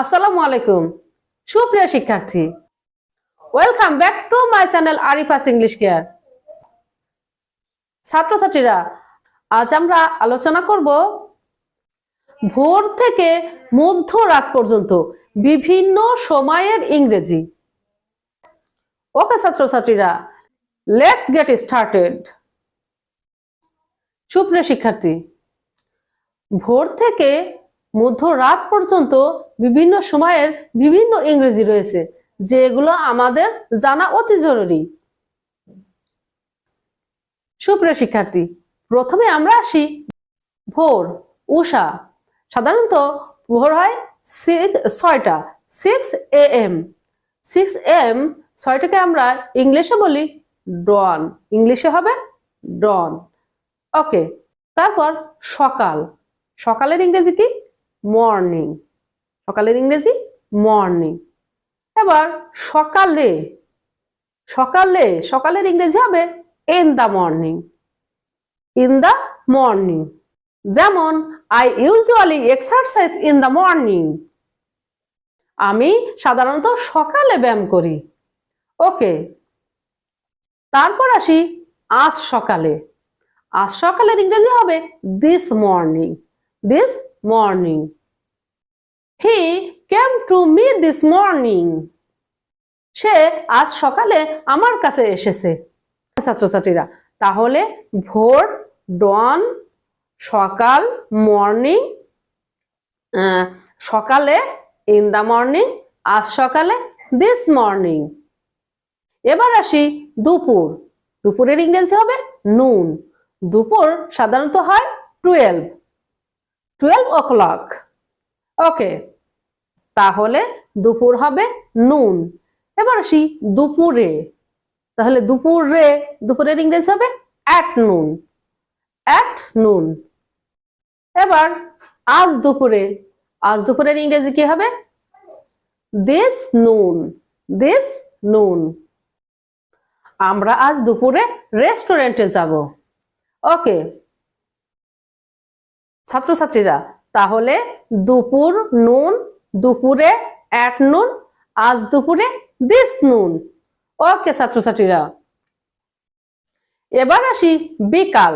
আসসালামু আলাইকুম। সুপ্রিয় শিক্ষার্থী welcome back to my channel Arifa's English care ছাত্রছাত্রীরা, আজ আমরা আলোচনা করব ভোর থেকে মধ্যরাত পর্যন্ত বিভিন্ন সময়ের ইংরেজি। ওকে ছাত্রছাত্রীরা লেটস গেট স্টার্টেড সুপ্রিয় শিক্ষার্থী, ভোর থেকে মধ্যরাত পর্যন্ত বিভিন্ন সময়ের বিভিন্ন ইংরেজি রয়েছে, যেগুলো আমাদের জানা অতি জরুরি। সুপ্রিয় শিক্ষার্থী, প্রথমে আমরা আসি ভোর, উষা। সাধারণত ভোর হয় ছয়টা six A M six M ছয়টাকে আমরা ইংলিশে বলি ডন ইংলিশে হবে ডন ওকে তারপর সকাল। সকালের ইংরেজি কি? মর্নিং সকালের ইংরেজি মর্নিং এবার সকালে সকালে, সকালের ইংরেজি হবে in the morning in the morning যেমন I usually exercise in the morning আমি সাধারণত সকালে ব্যায়াম করি। ওকে, তারপর আসি আজ সকালে। আজ সকালের ইংরেজি হবে this morning this morning he came to me this morning সে আজ সকালে আমার কাছে এসেছে। ছাত্রছাত্রীরা, তাহলে ভোর, ডন, সকাল, মর্নিং সকালে, ইন দ্য মর্নিং, আজ সকালে, দিস মর্নিং। এবার আসি দুপুর। দুপুরের ইংরেজি হবে নুন। দুপুর সাধারণত হয় twelve. Twelve o'clock okay, তাহলে দুপুর হবে নুন। এবার আসি দুপুরে। তাহলে দুপুরে, দুপুরের ইংরেজি হবে অ্যাট নুন অ্যাট নুন এবার আজ দুপুরে, আজ দুপুরের ইংরেজি কি হবে? দিস নুন দিস নুন আমরা আজ দুপুরে রেস্টুরেন্টে যাব। ওকে, ছাত্রছাত্রীরা তাহলে দুপুর নুন, দুপুরে অ্যাট নুন, আজ দুপুরে দিস নুন। ওকে, ছাত্রছাত্রীরা, এবার আসি বিকাল।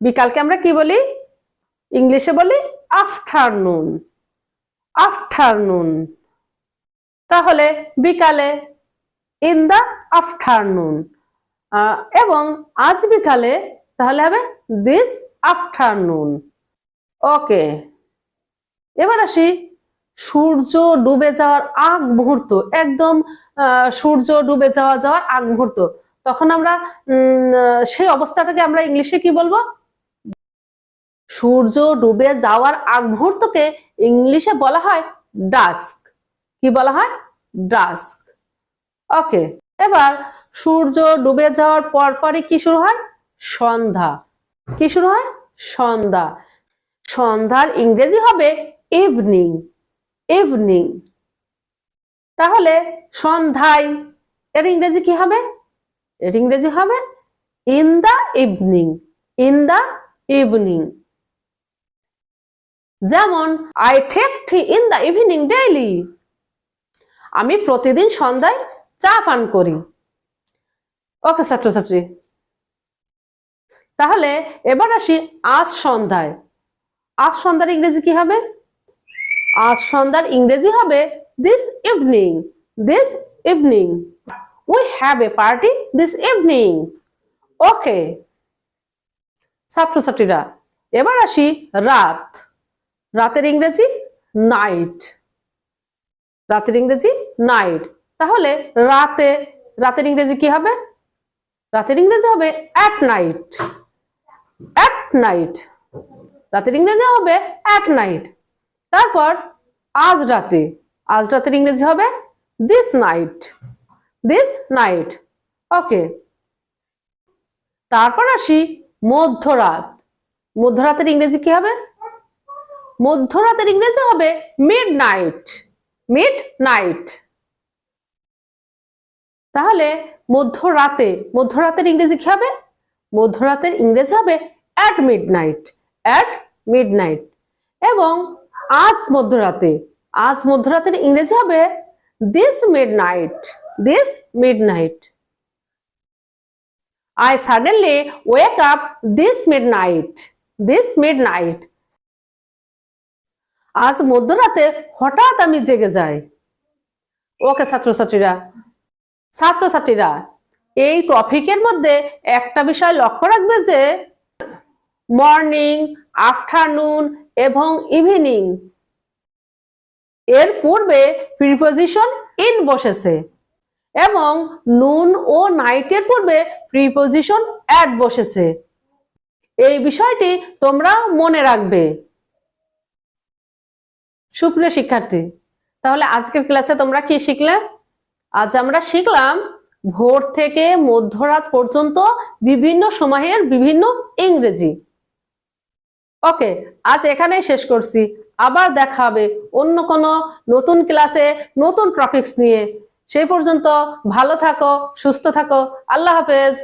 বিকালকে আমরা কি বলি? ইংলিশে বলি আফটারনুন। আফটারনুন। তাহলে বিকালে ইন দ্য আফটারনুন। এবং আজ বিকালে তাহলে হবে দিস আফটারনুন। ওকে এবার আসি, সূর্য ডুবে যাওয়ার আগ মুহূর্ত, একদম সূর্য ডুবে যাওয়া, যাওয়ার আগ মুহূর্ত। তখন আমরা সেই অবস্থাটাকে আমরা ইংলিশে কি বলব? সূর্য ডুবে যাওয়ার আগ মুহূর্তকে ইংলিশে বলা হয় ডাস্ক কি বলা হয়? ডাস্ক ওকে এবার, সূর্য ডুবে যাওয়ার পর পরই কি শুরু হয়? সন্ধ্যা। কি শুরু হয়? সন্ধ্যা। সন্ধ্যার ইংরেজি হবে ইভিনিং ইভিনিং তাহলে সন্ধ্যায় এর ইংরেজি কি হবে? এর ইংরেজি হবে in the evening in the evening যেমন I take tea in the evening daily আমি প্রতিদিন সন্ধ্যায় চা পান করি। ওকে, ছাত্রছাত্রী। তাহলে এবার আসি আজ সন্ধ্যায়। আজ সন্ধ্যার ইংরেজি কি হবে? আজ সন্ধ্যার ইংরেজি হবে this evening this evening we have a party this evening okay ছাত্রছাত্রীরা, এবার আসি রাত। রাতের ইংরেজি নাইট রাতের ইংরেজি নাইট তাহলে রাতে, রাতের ইংরেজি কি হবে? রাতের ইংরেজি হবে অ্যাট নাইট অ্যাট নাইট রাতের ইংরেজি হবে অ্যাট নাইট তারপর আজ রাতে, আজ রাতের ইংরেজি হবে this night this night okay তারপর আসি মধ্যরাত। মধ্যরাতের ইংরেজি কি হবে? মধ্যরাতের ইংরেজি হবে মিড নাইট মিড নাইট তাহলে মধ্যরাতে, মধ্যরাতের ইংরেজি কি হবে? মধ্যরাতের ইংরেজি হবে at midnight at midnight এবং আজ মধ্যরাতে, আজ মধ্যরাতের ইংরেজি হবে this midnight this midnight I suddenly wake up this midnight this midnight আজ মধ্যরাতে হঠাৎ আমি জেগে যাই। ওকে ছাত্রছাত্রীরা ছাত্রছাত্রীরা, এই টপিকের মধ্যে একটা বিষয় লক্ষ্য রাখবে যে মর্নিং আফটারনুন এবং ইভিনিং এর পূর্বে প্রিপোজিশন ইন বসেছে এবং নুন ও নাইটের পূর্বে প্রিপোজিশন অ্যাড বসেছে। এই বিষয়টি তোমরা মনে রাখবে। সুপ্রিয় শিক্ষার্থী, তাহলে আজকের ক্লাসে তোমরা কি শিখলে? আজ আমরা শিখলাম ভোর থেকে মধ্যরাত পর্যন্ত বিভিন্ন সময়ের বিভিন্ন ইংরেজি। ওকে আজ এখানেই শেষ করছি। আবার দেখা হবে অন্য কোনো নতুন ক্লাসে নতুন টপিকস নিয়ে। সেই পর্যন্ত ভালো থাকো, সুস্থ থাকো। আল্লাহ হাফেজ।